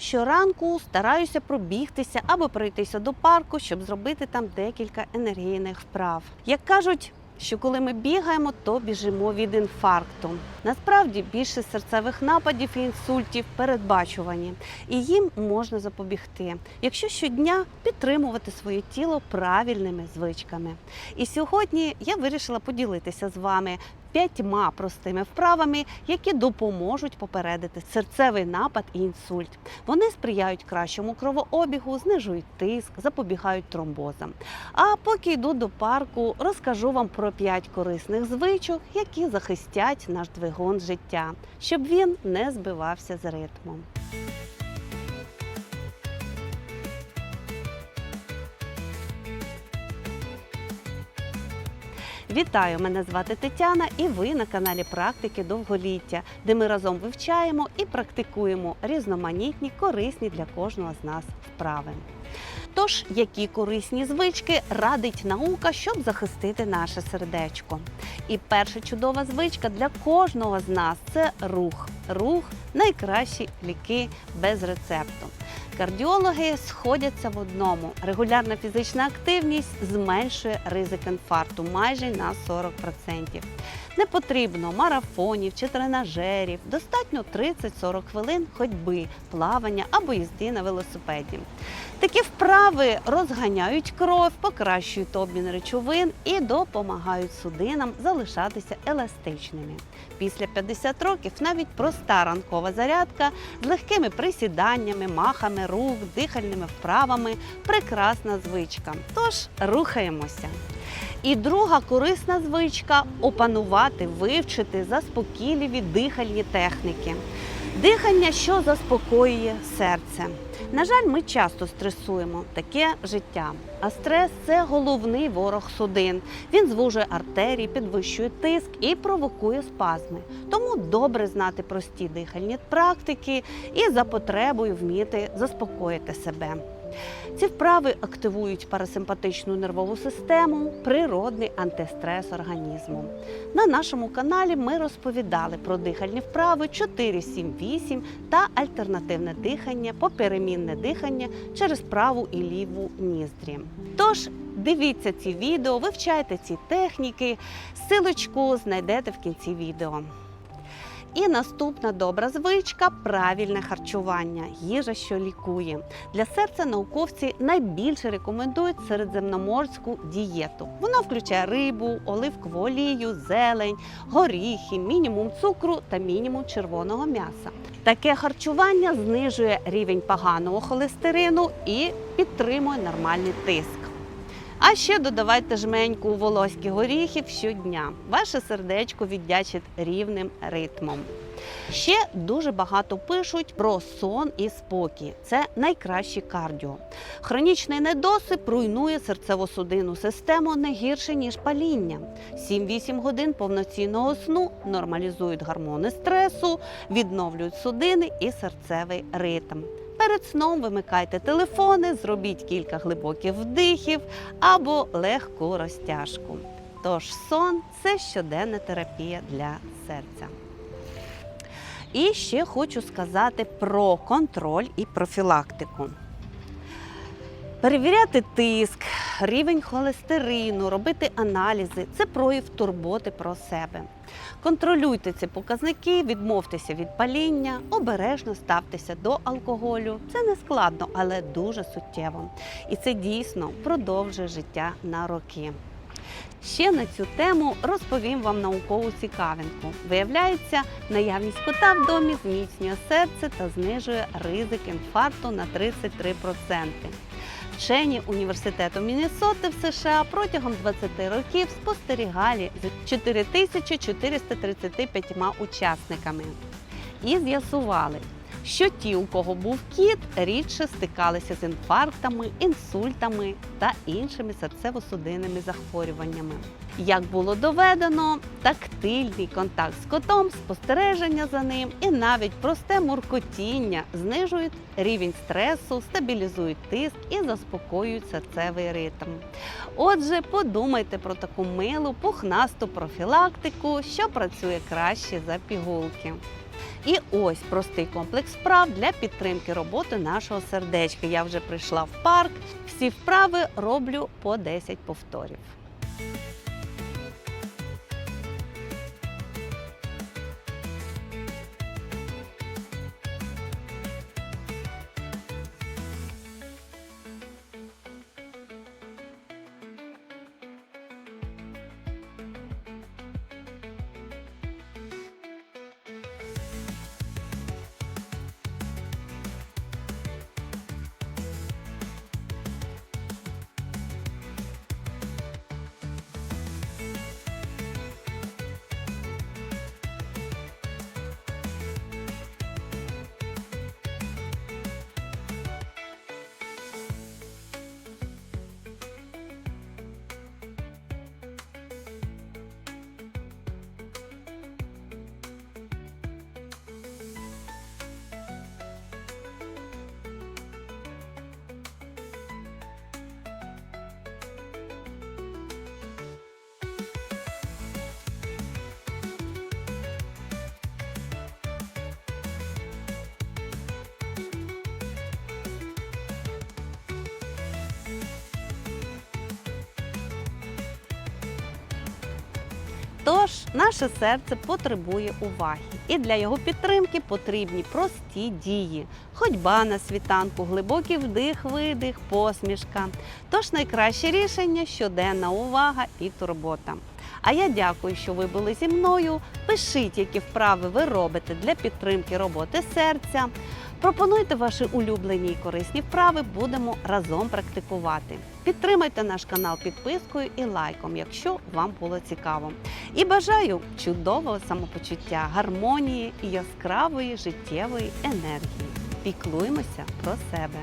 Щоранку стараюся пробігтися або пройтися до парку, щоб зробити там декілька енергійних вправ. Як кажуть, що коли ми бігаємо, то біжимо від інфаркту. Насправді більше серцевих нападів і інсультів передбачувані, і їм можна запобігти, якщо щодня підтримувати своє тіло правильними звичками. І сьогодні я вирішила поділитися з вами п'ятьма простими вправами, які допоможуть попередити серцевий напад і інсульт. Вони сприяють кращому кровообігу, знижують тиск, запобігають тромбозам. А поки йду до парку, розкажу вам про п'ять корисних звичок, які захистять наш двигун життя, щоб він не збивався з ритмом. Вітаю! Мене звати Тетяна, і ви на каналі Практики довголіття, де ми разом вивчаємо і практикуємо різноманітні, корисні для кожного з нас вправи. Тож, які корисні звички радить наука, щоб захистити наше сердечко? І перша чудова звичка для кожного з нас це рух. Рух найкращі ліки без рецепту. Кардіологи сходяться в одному. Регулярна фізична активність зменшує ризик інфаркту майже на 40%. Не потрібно марафонів чи тренажерів, достатньо 30-40 хвилин ходьби, плавання або їзди на велосипеді. Такі вправи розганяють кров, покращують обмін речовин і допомагають судинам залишатися еластичними. Після 50 років навіть проста ранкова зарядка з легкими присіданнями, махами рук, дихальними вправами прекрасна звичка. Тож рухаємося. І друга корисна звичка опанувати, вивчити заспокійливі дихальні техніки. Дихання, що заспокоює серце. На жаль, ми часто стресуємо таке життя. А стрес це головний ворог судин. Він звужує артерії, підвищує тиск і провокує спазми. Тому добре знати прості дихальні практики і за потребою вміти заспокоїти себе. Ці вправи активують парасимпатичну нервову систему, природний антистрес організму. На нашому каналі ми розповідали про дихальні вправи 4, 7, 8 та альтернативне дихання, поперемінне дихання через праву і ліву ніздрі. Тож дивіться ці відео, вивчайте ці техніки. Силочку знайдете в кінці відео. І наступна добра звичка правильне харчування, їжа, що лікує. Для серця науковці найбільше рекомендують середземноморську дієту. Вона включає рибу, оливкову олію, зелень, горіхи, мінімум цукру та мінімум червоного м'яса. Таке харчування знижує рівень поганого холестерину і підтримує нормальний тиск. А ще додавайте жменьку волоських горіхів щодня. Ваше сердечко віддячить рівним ритмом. Ще дуже багато пишуть про сон і спокій. Це найкраще кардіо. Хронічний недосип руйнує серцево-судинну систему не гірше ніж паління. 7-8 годин повноцінного сну нормалізують гормони стресу, відновлюють судини і серцевий ритм. Перед сном вимикайте телефони, зробіть кілька глибоких вдихів або легку розтяжку. Тож сон це щоденна терапія для серця. І ще хочу сказати про контроль і профілактику. Перевіряти тиск, рівень холестерину, робити аналізи це прояв турботи про себе. Контролюйте ці показники, відмовтеся від паління, обережно ставтеся до алкоголю. Це не складно, але дуже суттєво. І це дійсно продовжує життя на роки. Ще на цю тему розповім вам наукову цікавинку. Виявляється, наявність кота в домі зміцнює серце та знижує ризик інфаркту на 33%. Вчені університету Міннесоти в США протягом 20 років спостерігали з 4435 учасниками і з'ясували, що ті, у кого був кіт, рідше стикалися з інфарктами, інсультами та іншими серцево-судинними захворюваннями. Як було доведено, тактильний контакт з котом, спостереження за ним і навіть просте муркотіння знижують рівень стресу, стабілізують тиск і заспокоюють серцевий ритм. Отже, подумайте про таку милу, пухнасту профілактику, що працює краще за пігулки. І ось простий комплекс вправ для підтримки роботи нашого сердечка. Я вже прийшла в парк. Всі вправи роблю по 10 повторів. Тож наше серце потребує уваги, і для його підтримки потрібні прості дії: ходьба на світанку, глибокий вдих, видих, посмішка. Тож найкраще рішення щоденна увага і турбота. А я дякую, що ви були зі мною. Пишіть, які вправи ви робите для підтримки роботи серця. Пропонуйте ваші улюблені і корисні вправи, будемо разом практикувати. Підтримайте наш канал підпискою і лайком, якщо вам було цікаво. І бажаю чудового самопочуття, гармонії і яскравої життєвої енергії. Піклуємося про себе.